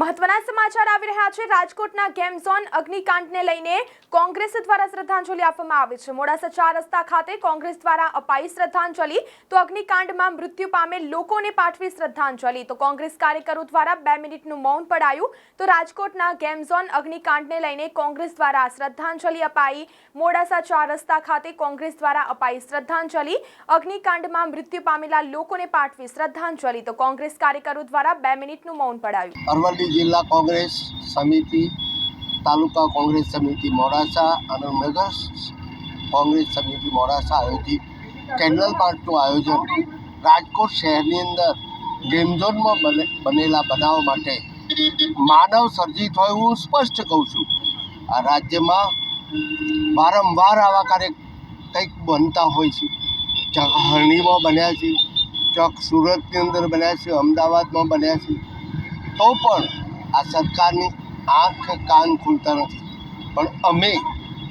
મહત્વના સમાચાર આવી રહ્યા છે. રાજકોટના ગેમ ઝોન અગ્નિકાંડને લઈને કોંગ્રેસ દ્વારા શ્રદ્ધાંજલિ આપવામાં આવી છે. મોડાસા ચાર રસ્તા ખાતે કોંગ્રેસ દ્વારા અપાઈ શ્રદ્ધાંજલિ. તો અગ્નિકાંડમાં મૃત્યુ પામેલ લોકોને પાઠવી શ્રદ્ધાંજલિ. તો કોંગ્રેસ કાર્યકરો દ્વારા બે મિનિટનું મૌન પડાયું. તો રાજકોટના ગેમ ઝોન અગ્નિકાંડને લઈને કોંગ્રેસ દ્વારા શ્રદ્ધાંજલિ અપાઈ. મોડાસા ચાર રસ્તા ખાતે કોંગ્રેસ દ્વારા અપાઈ શ્રદ્ધાંજલિ. અગ્નિકાંડમાં મૃત્યુ પામેલા લોકોને પાઠવી શ્રદ્ધાંજલિ. તો કોંગ્રેસ કાર્યકરો દ્વારા બે મિનિટનું મૌન પડાયું. અરવલ્લી જિલ્લા કોંગ્રેસ સમિતિ, તાલુકા કોંગ્રેસ સમિતિ મોડાસા અને નગર કોંગ્રેસ સમિતિ મોડાસા આયોજિત કેન્ડલ માર્ચનું આયોજન રાજકોટ શહેરની અંદર ગેમ ઝોનમાં બને, બનેલા બનાવ માટે માનવ સર્જિત હોય હું સ્પષ્ટ કહું છું. આ રાજ્યમાં વારંવાર આવા કાર્ય કંઈક બનતા હોય છે. ક્યાંક હરણીમાં બન્યા છે ક્યાંક સુરતની અંદર બન્યા છે, અમદાવાદમાં બન્યા છે. તો પણ આ સરકારની આંખ કાન ખુલતા નથી. પણ અમે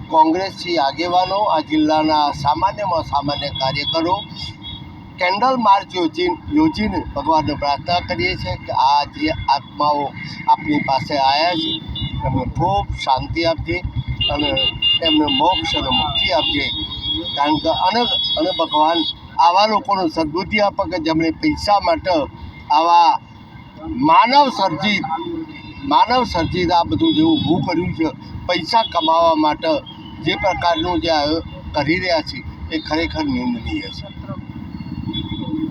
કોંગ્રેસથી આગેવાનો, આ જિલ્લાના સામાન્યમાં સામાન્ય કાર્યકરો કેન્ડલ માર્ચ યોજી, યોજીને ભગવાનને પ્રાર્થના કરીએ છીએ કે આ જે આત્માઓ આપની પાસે આવ્યા છે, એમને ખૂબ શાંતિ આપજે અને એમને મોક્ષ અને મુક્તિ આપજે. કારણ કે અને અને ભગવાન આવા લોકોને સદબુદ્ધિ આપે કે જેમણે પૈસા માટે આવા માનવ સર્જિત માનવ સર્જિત આ બધું જે ઊભું કર્યું છે, પૈસા કમાવા માટે જે પ્રકારનું જે કરી રહ્યા છે, એ ખરેખર નિંદનીય છે.